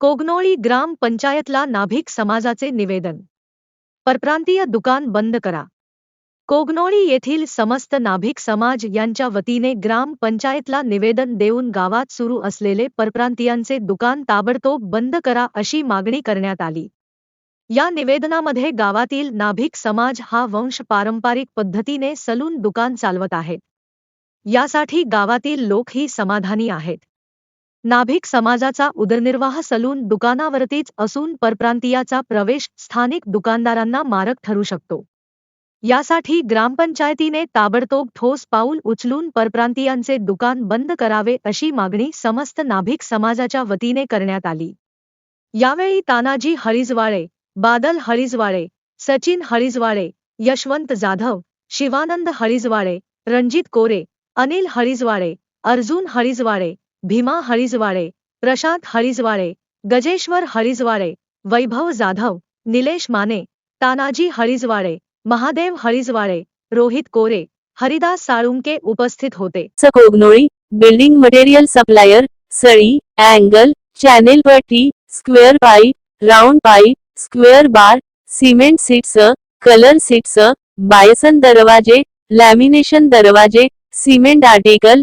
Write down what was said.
कोगनोळी ग्राम पंचायतला नाभिक समाजाचे निवेदन. परप्रांतीय दुकान बंद करा. कोगनोळी येथील समस्त नाभिक समाज यांच्या वतीने ग्राम पंचायतला निवेदन देऊन गावात सुरू असलेले परप्रांतीयांचे दुकान ताबडतोब बंद करा अशी मागणी करण्यात आली. या निवेदनामध्ये गावातील नाभिक समाज हा वंश पारंपरिक पद्धतीने सलून दुकान चालवत आहेत यासाठी गावातील लोकही समाधानी आहेत. नाभिक समाजाचा उदरनिर्वाह सलून दुकानावरतीच असून परप्रांतीयाचा प्रवेश स्थानिक दुकानदारांना मारक ठरू शकतो. यासाठी ग्रामपंचायतीने ताबडतोब ठोस पाऊल उचलून परप्रांतीयांचे दुकान बंद करावे अशी मागणी समस्त नाभिक समाजाच्या वतीने करण्यात आली. यावेळी तानाजी हळिजवाळे बादल हळिजवाळे सचिन हळिजवाळे यशवंत जाधव शिवानंद हळिजवाळे रणजित कोरे अनिल हळिजवाळे अर्जुन हळिजवाळे भीमा हळिजवाळे प्रशांत हळिजवाळे गजेश्वर हळिजवाळे वैभव जाधव निलेश माने तानाजी हळिजवाळे महादेव हळिजवाळे रोहित कोरे हरिदास साळुंके उपस्थित होते. च कोगनोळी बिल्डिंग मटेरियल सप्लायर सळी अँगल चॅनेल पट्टी square pipe round pipe square bar cement sheets colour sheets bison दरवाजे लॅमिनेशन दरवाजे सिमेंट आर्टिकल